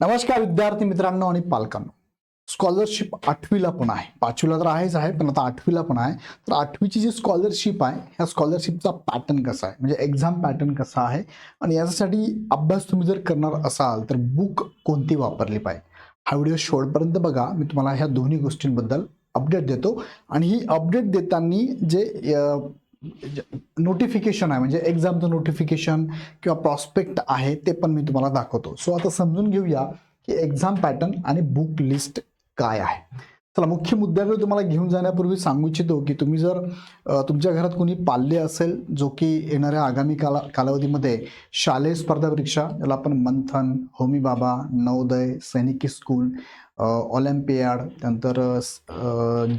नमस्कार विद्यार्थी मित्रांनो आणि पालकांनो. स्कॉलरशिप आठवीला पण आहे. पाचवीला तर आहेच आहे पण आता आठवीला पण आहे. तर आठवीची जी स्कॉलरशिप आहे ह्या स्कॉलरशिपचा पॅटर्न कसा आहे? म्हणजे एक्झाम पॅटर्न कसा आहे? आणि याच्यासाठी अभ्यास तुम्ही जर करणार असाल तर बुक कोणती वापरली पाहिजे? हा व्हिडिओ शेवटपर्यंत बघा. मी तुम्हाला ह्या दोन्ही गोष्टींबद्दल अपडेट देतो. आणि ही अपडेट देताना जे नोटिफिकेशन आहे. म्हणजे एक्झामचं नोटिफिकेशन किंवा प्रॉस्पेक्ट आहे ते पण मी तुम्हाला दाखवतो. सो आता समजून घेऊया की एक्झाम पॅटर्न आणि बुक लिस्ट काय आहे. चला मुख्य मुद्द्याकडे तुम्हाला घेऊन जाण्यापूर्वी सांगू इच्छितो की तुम्ही जर तुमच्या घरात कोणी पाल्य असेल जो की येणाऱ्या आगामी काला कालावधीमध्ये शालेय स्पर्धा परीक्षा ज्याला आपण मंथन होमी बाबा नवोदय सैनिकी स्कूल ऑलिम्पियाड त्यानंतर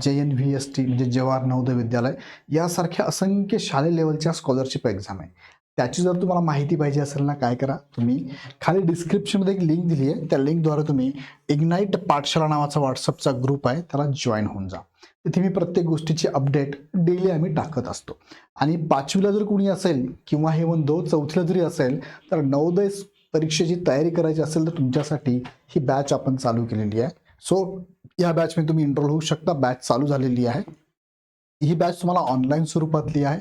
जे एन व्ही एस टी म्हणजे जवाहर नवोदय विद्यालय यासारख्या असंख्य शालेय लेवलच्या स्कॉलरशिप एक्झाम आहे. त्याची जर तुम्हाला माहिती पाहिजे असेल ना काय करा तुम्ही. खाली डिस्क्रिप्शनमध्ये एक लिंक दिली आहे. त्या लिंकद्वारे तुम्ही इग्नाईट पाठशाला नावाचा व्हॉट्सअपचा ग्रुप आहे. त्याला जॉईन होऊन जा. तिथे मी प्रत्येक गोष्टीची अपडेट डेली आम्ही टाकत असतो. आणि पाचवीला जर कोणी असेल किंवा हे म्हणतो चौथीला जरी असेल तर नवोदय परीक्षेची तयारी करायची असेल तर तुमच्यासाठी ही बॅच आपण चालू केलेली आहे. सो या बॅचमध्ये तुम्ही इनरोल होऊ शकता. बॅच चालू झालेली आहे. ही बॅच तुम्हाला ऑनलाईन स्वरूपातली आहे.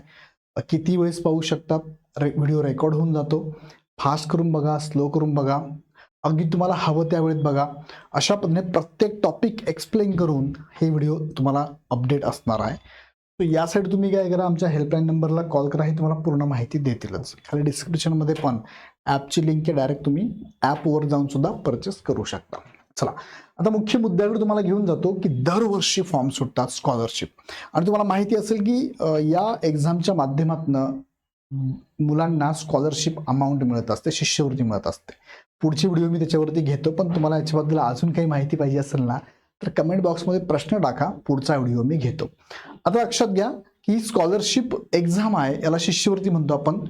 किती वेळेस पाहू शकता? रे व्हिडिओ रेकॉर्ड होऊन जातो. फास्ट करून बघा स्लो करून बघा. अगदी तुम्हाला हवं त्यावेळेत बघा. अशा पद्धतीने प्रत्येक टॉपिक एक्सप्लेन करून हे व्हिडिओ तुम्हाला अपडेट असणार आहे. तर यासाठी तुम्ही काय करा आमच्या हेल्पलाईन नंबरला कॉल करा. हे तुम्हाला पूर्ण माहिती देतीलच. खाली डिस्क्रिप्शनमध्ये पण ॲपची लिंक आहे. डायरेक्ट तुम्ही ॲपवर जाऊन सुद्धा परचेस करू शकता. चला. आता मुख्य मुद्द्याकडे तुम्हाला घेऊन जातो की दरवर्षी फॉर्म सुटतात स्कॉलरशिप आणि तुम्हाला माहिती असेल की या एक्झामच्या माध्यमातून मुलांना स्कॉलरशिप अमाऊंट मिळत असते शिष्यवृत्ती मिळत असते. पुढची व्हिडिओ मी त्याच्यावरती घेतो पण तुम्हाला याच्याबद्दल अजून काही माहिती पाहिजे असेल ना तर कमेंट बॉक्समध्ये प्रश्न टाका पुढचा व्हिडिओ मी घेतो. आता लक्षात घ्या की स्कॉलरशिप एक्झाम आहे याला शिष्यवृत्ती म्हणतो आपण.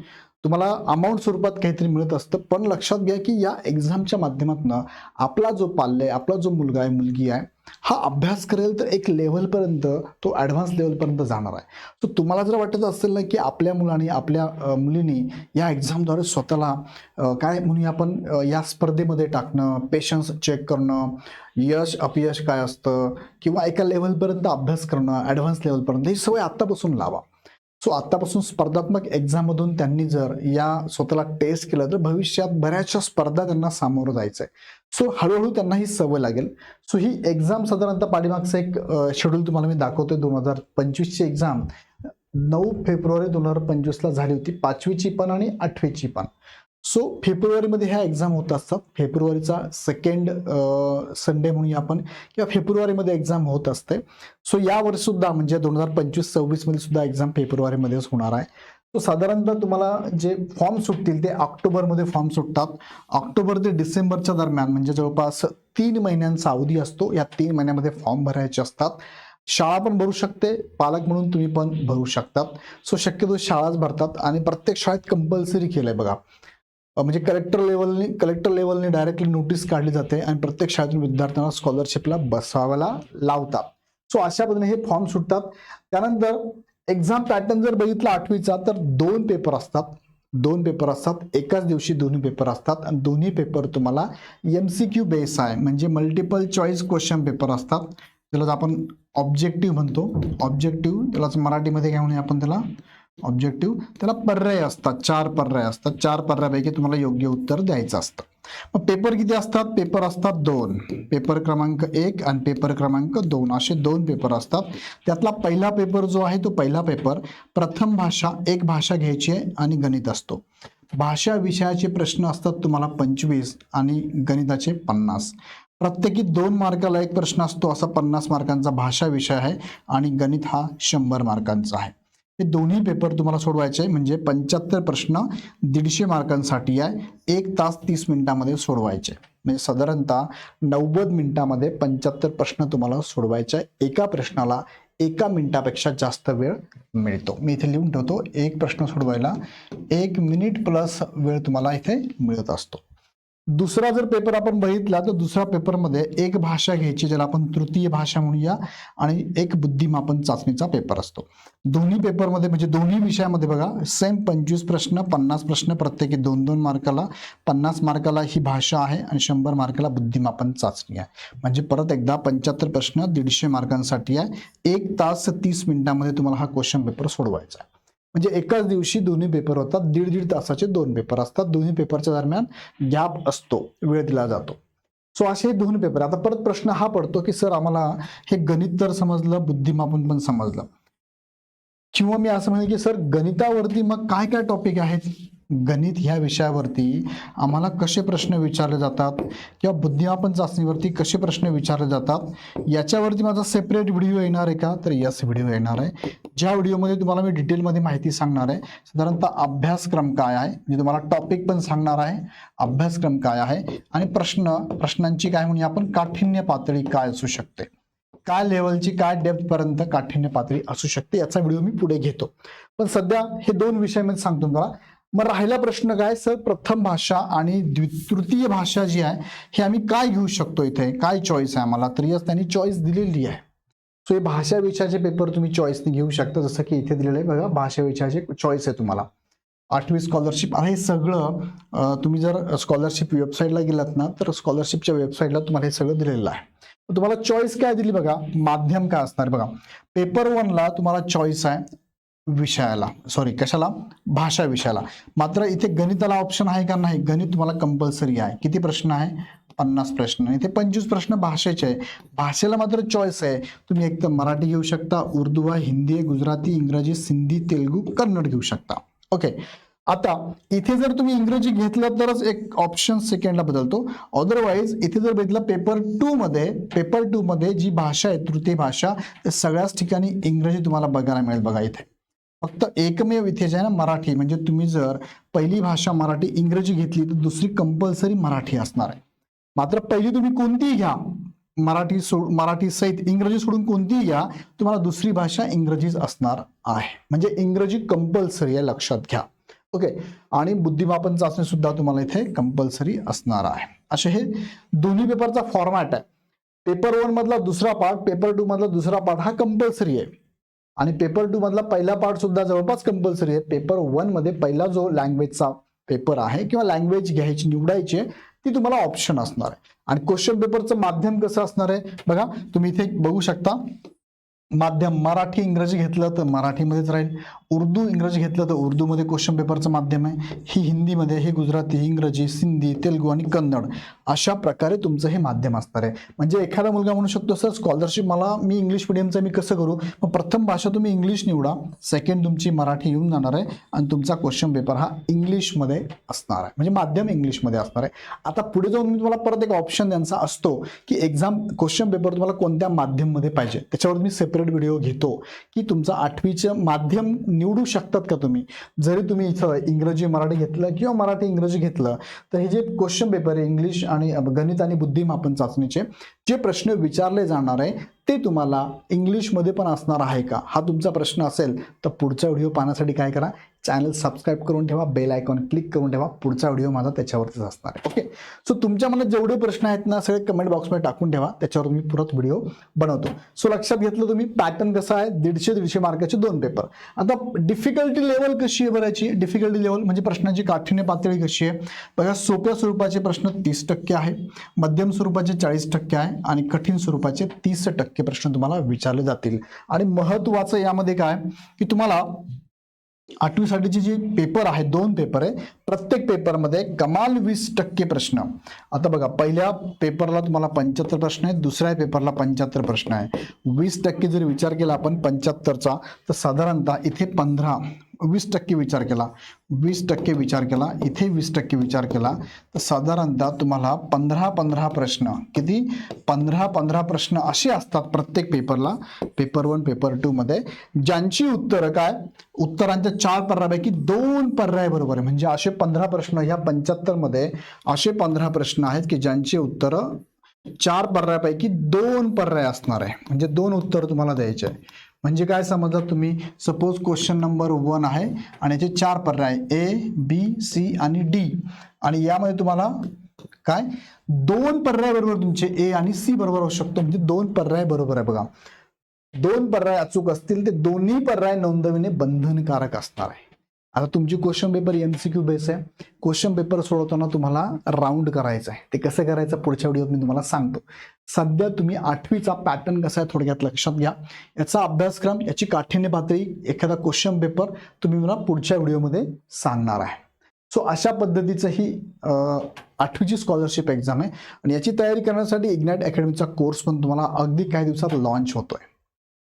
तुम्हाला अमाऊंट स्वरूपात काहीतरी मिळत असतं. पण लक्षात घ्या की या एक्झामच्या माध्यमातून आपला जो पाल्य आहे आपला जो मुलगा आहे मुलगी आहे हा अभ्यास करेल तर एक लेवलपर्यंत तो ॲडव्हान्स लेवलपर्यंत जाणार आहे. सो तुम्हाला जर वाटत असेल ना की आपल्या मुलाने आपल्या मुलीने या एक्झामद्वारे स्वतःला काय म्हणूया आपण या स्पर्धेमध्ये टाकणं पेशन्स चेक करणं यश अपयश काय असतं किंवा एका लेवलपर्यंत अभ्यास करणं ॲडव्हान्स लेवलपर्यंत ही सवय आत्तापासून लावा. सो आत्तापासून स्पर्धात्मक एक्झाममधून त्यांनी जर या स्वतःला टेस्ट केलं तर भविष्यात बऱ्याचशा स्पर्धा त्यांना सामोरं जायचं आहे सो हळूहळू त्यांना ही सवय लागेल. सो ही एक्झाम साधारणतः पाठीमागचं एक शेड्यूल तुम्हाला मी दाखवतोय दोन हजार पंचवीसची एक्झाम नऊ फेब्रुवारी दोन हजार पंचवीसला झाली होती. पाचवीची पण आणि आठवीची पण. सो फेब्रुवारीमध्ये ह्या एक्झाम होत असतात. फेब्रुवारीचा सेकंड संडे म्हणूया आपण किंवा फेब्रुवारीमध्ये एक्झाम होत असते. सो यावर सुद्धा म्हणजे दोन हजार पंचवीस सव्वीसमध्ये सुद्धा एक्झाम फेब्रुवारीमध्येच होणार आहे. तो साधारणतः तुम्हाला जे फॉर्म सुटतील ते ऑक्टोबरमध्ये फॉर्म सुटतात. ऑक्टोबर ते डिसेंबरच्या दरम्यान म्हणजे जवळपास तीन महिन्यांचा अवधी असतो. या तीन महिन्यामध्ये फॉर्म भरायचे असतात. शाळा पण भरू शकते. पालक म्हणून तुम्ही पण भरू शकतात. सो शक्यतो शाळाच भरतात. आणि प्रत्येक शाळेत कंपल्सरी केलं आहे बघा. म्हणजे कलेक्टर लेवलने कलेक्टर लेवलने डायरेक्टली नोटीस काढली जाते आणि प्रत्येक शाळेतून विद्यार्थ्यांना स्कॉलरशिपला बसावायला लावतात. सो अशा पद्धतीने हे फॉर्म सुटतात. त्यानंतर एक्झाम पॅटर्न जर बघितला आठवीचा तर दोन पेपर असतात. दोन पेपर असतात. एकाच दिवशी दोन्ही पेपर असतात. आणि दोन्ही पेपर तुम्हाला एम सी क्यू बेस आहे. म्हणजे मल्टिपल चॉईस क्वेश्चन पेपर असतात. त्याला आपण ऑब्जेक्टिव्ह म्हणतो. ऑब्जेक्टिव्ह त्यालाच मराठीमध्ये काय म्हणूया आपण त्याला? ऑब्जेक्टिव्ह त्याला पर्याय असतात चार पर्याय असतात. चार पर्यायापैकी तुम्हाला योग्य उत्तर द्यायचं असतं. मग पेपर किती असतात? पेपर असतात दोन. पेपर क्रमांक एक आणि पेपर क्रमांक दोन. असे दोन पेपर असतात. त्यातला पहिला पेपर जो आहे तो पहिला पेपर प्रथम भाषा एक भाषा घ्यायची आहे आणि गणित असतो. भाषा विषयाचे प्रश्न असतात तुम्हाला पंचवीस आणि गणिताचे पन्नास. प्रत्येकी दोन मार्काला एक प्रश्न असतो असा पन्नास मार्कांचा भाषा विषय आहे आणि गणित हा शंभर मार्कांचा आहे. हे दोन्ही पेपर तुम्हाला सोडवायचे म्हणजे पंच्याहत्तर प्रश्न दीडशे मार्कांसाठी आहे. एक तास तीस मिनिटामध्ये सोडवायचे म्हणजे साधारणतः नव्वद मिनिटामध्ये पंच्याहत्तर प्रश्न तुम्हाला सोडवायचे आहे. एका प्रश्नाला एका मिनिटापेक्षा जास्त वेळ मिळतो. मी इथे लिहून ठेवतो. एक प्रश्न सोडवायला एक मिनिट प्लस वेळ तुम्हाला इथे मिळत असतो. दुसरा जर पेपर आपण बघितला तर दुसऱ्या पेपरमध्ये एक भाषा घ्यायची ज्याला आपण तृतीय भाषा म्हणूया आणि एक बुद्धिमापन चाचणीचा पेपर असतो. दोन्ही पेपरमध्ये म्हणजे दोन्ही विषयामध्ये बघा सेम पंचवीस प्रश्न पन्नास प्रश्न प्रत्येकी दोन दोन मार्काला पन्नास मार्काला ही भाषा आहे आणि शंभर मार्काला बुद्धिमापन चाचणी आहे. म्हणजे परत एकदा पंच्याहत्तर प्रश्न दीडशे मार्कांसाठी आहे. एक तास तीस मिनिटांमध्ये तुम्हाला हा क्वेश्चन पेपर सोडवायचा आहे. म्हणजे एकाच दिवशी दोन्ही पेपर होतात. दीड दीड तासाचे दोन पेपर असतात. दोन्ही पेपरच्या दरम्यान गॅप असतो. वेळ दिला जातो. सो असे दोन पेपर आता परत प्रश्न हा पडतो की सर आम्हाला हे गणित तर समजलं बुद्धिमापन पण समजलं. किंवा मी असं म्हणेन की सर गणितावरती मग काय काय टॉपिक आहेत? गणित ह्या विषयावरती आम्हाला कसे प्रश्न विचारले जातात किंवा बुद्धिमापन चाचणीवरती कसे प्रश्न विचारले जातात याच्यावरती माझा सेपरेट व्हिडिओ येणार आहे का? तर यस व्हिडिओ येणार आहे. ज्या व्हिडिओमध्ये तुम्हाला मी डिटेलमध्ये माहिती सांगणार आहे साधारणतः अभ्यासक्रम काय आहे मी तुम्हाला टॉपिक पण सांगणार आहे अभ्यासक्रम काय आहे आणि प्रश्न प्रश्नांची काय म्हणूया आपण काठिण्य पातळी काय असू शकते? काय लेवलची काय डेप्थपर्यंत काठिण्य पातळी असू शकते याचा व्हिडिओ मी पुढे घेतो. पण सध्या हे दोन विषय मी सांगतो तुम्हाला. मग राहिला प्रश्न काय? सर प्रथम भाषा आणि द्वि तृतीय भाषा जी आहे हे आम्ही काय घेऊ शकतो इथे? काय चॉईस आहे आम्हाला? तर यस त्यांनी चॉईस दिलेली आहे. सो हे भाषा विषयाचे पेपर तुम्ही चॉईसने घेऊ शकता जसं की इथे दिलेलं आहे बघा भाषा विषयाचे चॉईस आहे तुम्हाला. आठवी स्कॉलरशिप आणि हे सगळं तुम्ही जर स्कॉलरशिप वेबसाईटला गेलात ना तर स्कॉलरशिपच्या वेबसाईटला तुम्हाला हे सगळं दिलेलं आहे. तुम्हाला चॉईस काय दिली बघा? माध्यम काय असणार बघा? पेपर वनला तुम्हाला चॉईस आहे विषयाला सॉरी कशाला? भाषा विषयाला. मात्र इथे गणिताला ऑप्शन आहे का नाही? गणित तुम्हाला कंपल्सरी आहे. किती प्रश्न आहे? पन्नास प्रश्न. इथे पंचवीस प्रश्न भाषेचे आहे. भाषेला मात्र चॉईस आहे. तुम्ही एक तर मराठी घेऊ शकता उर्दू आहे हिंदी गुजराती इंग्रजी सिंधी तेलुगू कन्नड घेऊ शकता. ओके आता इथे जर तुम्ही इंग्रजी घेतलं तरच एक ऑप्शन सेकंडला बदलतो. अदरवाईज इथे जर बघितलं पेपर टू मध्ये पेपर टू मध्ये जी भाषा आहे तृतीय भाषा सगळ्याच ठिकाणी इंग्रजी तुम्हाला बघायला मिळेल बघा इथे. फक्त एकमेव इथे जे आहे ना मराठी. म्हणजे तुम्ही जर पहिली भाषा मराठी इंग्रजी घेतली तर दुसरी कंपल्सरी मराठी असणार आहे. मात्र पहिली तुम्ही कोणतीही घ्या. मराठी सोड मराठी सहित इंग्रजी सोडून कोणतीही घ्या तुम्हाला दुसरी भाषा इंग्रजीच असणार आहे. म्हणजे इंग्रजी कंपल्सरी आहे लक्षात घ्या. ओके आणि बुद्धिमापन चाचणी सुद्धा तुम्हाला इथे कंपल्सरी असणार आहे. असे हे दोन्ही पेपरचा फॉर्मॅट आहे. पेपर वन मधला दुसरा पार्ट पेपर टू मधला दुसरा पार्ट हा कंपल्सरी आहे. आणि पेपर टू मधला पहिला पार्ट सुद्धा जवळपास कंपल्सरी आहे. पेपर वनमध्ये पहिला जो लँग्वेजचा पेपर आहे किंवा लँग्वेज घ्यायची निवडायची ती तुम्हाला ऑप्शन असणार आहे. आणि क्वेश्चन पेपरचं माध्यम कसं असणार आहे? बघा तुम्ही इथे बघू शकता. माध्यम मराठी इंग्रजी घेतलं तर मराठीमध्येच राहील. उर्दू इंग्रजी घेतलं तर उर्दूमध्ये क्वेश्चन पेपरचं माध्यम आहे. ही हिंदीमध्ये ही गुजराती इंग्रजी सिंधी तेलगू आणि कन्नड अशा प्रकारे तुमचं हे माध्यम असणार आहे. म्हणजे एखादा मुलगा म्हणू शकतो सर स्कॉलरशिप मला मी इंग्लिश मिडियमचं मी कसं करू? मग प्रथम भाषा तुम्ही इंग्लिश निवडा. सेकंड तुमची मराठी येऊन जाणार आहे. आणि तुमचा क्वेश्चन पेपर हा इंग्लिशमध्ये असणार आहे. म्हणजे माध्यम इंग्लिशमध्ये असणार आहे. आता पुढे जाऊन मी तुम्हाला परत एक ऑप्शन त्यांचा असतो की एक्झाम क्वेश्चन पेपर तुम्हाला कोणत्या माध्यममध्ये पाहिजे? त्याच्यावर तुम्ही सेपरेट व्हिडिओ घेतो की तुमचं आठवीचं माध्यम निवडू शकतात का तुम्ही? जरी तुम्ही इथं इंग्रजी मराठी घेतलं किंवा मराठी इंग्रजी घेतलं तर हे जे क्वेश्चन पेपर आहे इंग्लिश आणि गणित आणि बुद्धिमापन चाचणीचे जे प्रश्न विचारले जाणार आहे ते तुम्हाला इंग्लिशमध्ये पण असणार आहे का? हा तुमचा प्रश्न असेल तर पुढचा व्हिडिओ पाहण्यासाठी काय करा? चॅनल सबस्क्राईब करून ठेवा बेल आयकॉन क्लिक करून ठेवा पुढचा व्हिडिओ माझा त्याच्यावरतीच असणार आहे. ओके सो तुमच्या मनात जेवढे प्रश्न आहेत ना सगळे कमेंट बॉक्समध्ये टाकून ठेवा त्याच्यावर मी परत व्हिडिओ बनवतो. सो लक्षात घेतलं तुम्ही पॅटर्न कसा आहे? दीडशे दीडशे मार्काचे दोन पेपर आता डिफिकल्टी लेवल कशी आहे बऱ्याची? डिफिकल्टी लेवल म्हणजे प्रश्नाची काठिण्य पातळी कशी आहे? बघा सोप्या स्वरूपाचे प्रश्न तीस टक्के आहे मध्यम स्वरूपाचे चाळीस टक्के आहे आणि कठीण स्वरूपाचे तीस टक्के प्रश्न तुम्हाला विचारले जातील. आणि महत्वाचं यामध्ये काय? की तुम्हाला आठवीसाठीचे जे पेपर आहे दोन पेपर आहे प्रत्येक पेपरमध्ये कमाल वीस टक्के प्रश्न. आता बघा पहिल्या पेपरला तुम्हाला पंच्याहत्तर प्रश्न आहे दुसऱ्या पेपरला पंच्याहत्तर प्रश्न आहे वीस टक्के जर विचार केला आपण पंच्याहत्तरचा तर साधारणतः इथे पंधरा वीस टक्के विचार केला वीस टक्के विचार केला इथे वीस टक्के विचार केला तर साधारणतः तुम्हाला पंधरा पंधरा प्रश्न किती? पंधरा पंधरा प्रश्न असे असतात प्रत्येक पेपरला पेपर वन पेपर टू मध्ये ज्यांची उत्तरं काय? उत्तरांच्या चार पर्यायापैकी दोन पर्याय बरोबर आहे. म्हणजे असे पंधरा प्रश्न ह्या पंच्याहत्तरमध्ये असे पंधरा प्रश्न आहेत की ज्यांची उत्तरं चार पर्यायापैकी दोन पर्याय असणार आहे. म्हणजे दोन उत्तर तुम्हाला द्यायचे आहे. म्हणजे काय समजा तुम्ही? सपोज क्वेश्चन नंबर वन आहे आणि याचे चार पर्याय ए बी सी आणि डी आणि यामध्ये तुम्हाला काय? दोन पर्याय बरोबर तुमचे ए आणि सी बरोबर असू शकतो. म्हणजे दोन पर्याय बरोबर आहे बघा. दोन पर्याय अचूक असतील ते दोन्ही पर्याय नोंदविणे बंधनकारक असणार आहे. आता तुमची question paper M C Q base आहे. क्वेश्चन पेपर सोडवताना तुम्हाला राऊंड करायचं आहे. ते कसं करायचं? पुढच्या व्हिडिओत मी तुम्हाला सांगतो. सध्या तुम्ही आठवीचा पॅटर्न कसा आहे थोडक्यात लक्षात घ्या. याचा अभ्यासक्रम याची काठिण्य पातळी एखादा क्वेश्चन पेपर तुम्ही मला पुढच्या व्हिडिओमध्ये सांगणार आहे. सो अशा पद्धतीचं ही आठवीची स्कॉलरशिप एक्झाम आहे. आणि याची तयारी करण्यासाठी इग्नॅट अकॅडमीचा कोर्स पण तुम्हाला अगदी काही दिवसात लॉन्च होतोय.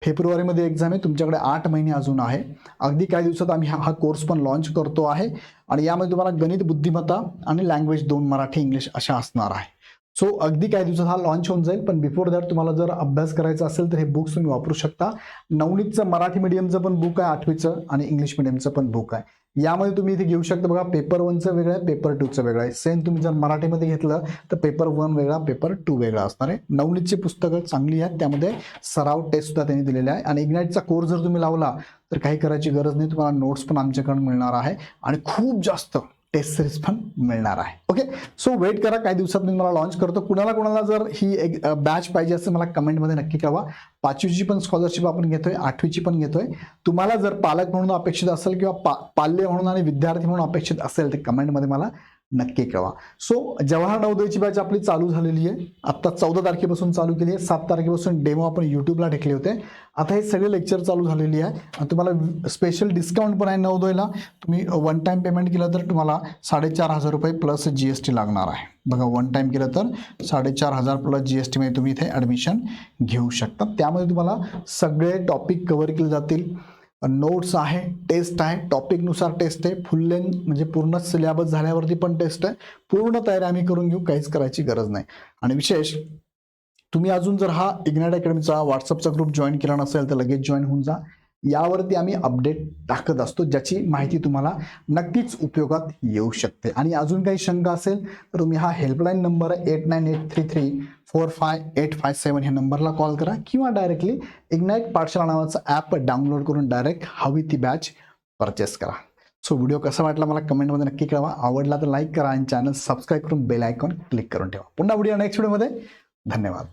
फेब्रुवारीमध्ये एक्झाम आहे. तुमच्याकडे आठ महिने अजून आहे. अगदी काही दिवसात आम्ही हा हा कोर्स पण लॉन्च करतो आहे. आणि यामध्ये तुम्हाला गणित बुद्धिमत्ता आणि लँग्वेज दोन मराठी इंग्लिश अशा असणार आहे. सो अगदी काही दिवसात हा लॉन्च होऊन जाईल. पण बिफोर दॅट तुम्हाला जर अभ्यास करायचा असेल तर हे बुक्स तुम्ही वापरू शकता. नवनीतचं मराठी मीडियमचं पण बुक आहे आठवीचं आणि इंग्लिश मिडियमचं पण बुक आहे. यामध्ये तुम्ही इथे घेऊ शकता बघा पेपर वनचं वेगळं आहे पेपर टूचं वेगळं आहे. सेम तुम्ही जर मराठीमध्ये घेतलं तर पेपर वन वेगळा पेपर टू वेगळा असणार आहे. नवनीतची पुस्तकं चांगली आहेत त्यामध्ये सराव टेस्ट सुद्धा त्यांनी दिलेले आहे. आणि इग्नाइटचा कोर्स जर तुम्ही लावला तर काही करायची गरज नाही तुम्हाला नोट्स पण आमच्याकडून मिळणार आहे. आणि खूप जास्त टेस्ट सिरीज पण मिळणार आहे. ओके सो वेट करा काही दिवसात मी मला लॉन्च करतो. कुणाला कुणाला जर ही एक बॅच पाहिजे असेल मला कमेंटमध्ये नक्की कळवा. पाचवीची पण स्कॉलरशिप आपण घेतोय आठवीची पण घेतोय. तुम्हाला जर पालक म्हणून अपेक्षित असेल किंवा पा पाल्य म्हणून आणि विद्यार्थी म्हणून अपेक्षित असेल तर कमेंटमध्ये मला नक्की कळवा सो जवाहर नवोदयची बॅच आपली चालू झालेली आहे. आत्ता चौदा तारखेपासून चालू केली आहे. सात तारखेपासून डेमो आपण यूट्यूबला टेकले होते. आता हे सगळे लेक्चर चालू झालेली आहे. आणि तुम्हाला स्पेशल डिस्काउंट पण आहे नवोदयला तुम्ही वन टाईम पेमेंट केलं तर तुम्हाला साडेचार हजार रुपये प्लस जी एस टी लागणार आहे. बघा वन टाईम केलं तर साडेचार हजार प्लस जी एस टीमध्ये तुम्ही इथे ॲडमिशन घेऊ शकता. त्यामध्ये तुम्हाला सगळे टॉपिक कवर केले जातील. नोट्स आहे टेस्ट आहे. टॉपिकनुसार टेस्ट आहे. फुल लेंथ म्हणजे पूर्ण सिलेबस झाल्यावरती पण टेस्ट आहे. पूर्ण तयारी आम्ही करून घेऊ काहीच करायची गरज नाही. आणि विशेष तुम्ही अजून जर हा इग्नाइट अकॅडमीचा व्हॉट्सअपचा ग्रुप जॉईन केला नसेल तर लगेच जॉईन होऊन जा. यावरती आम्ही अपडेट टाकत असतो ज्याची माहिती तुम्हाला नक्कीच उपयोगात येऊ शकते. आणि अजून काही शंका असेल तर तुम्ही हा helpline number eight nine eight three three four five eight five seven ह्या नंबरला कॉल करा किंवा डायरेक्टली इग्नाईट पाठशाला नावाचं ॲप डाउनलोड करून डायरेक्ट हवी ती बॅच परचेस करा. सो व्हिडिओ कसा वाटला मला कमेंटमध्ये नक्की कळवा. आवडला तर लाईक करा आणि चॅनल सबस्क्राईब करून बेल आयकॉन क्लिक करून ठेवा. पुन्हा व्हिडिओ नेक्स्ट व्हिडिओमध्ये धन्यवाद.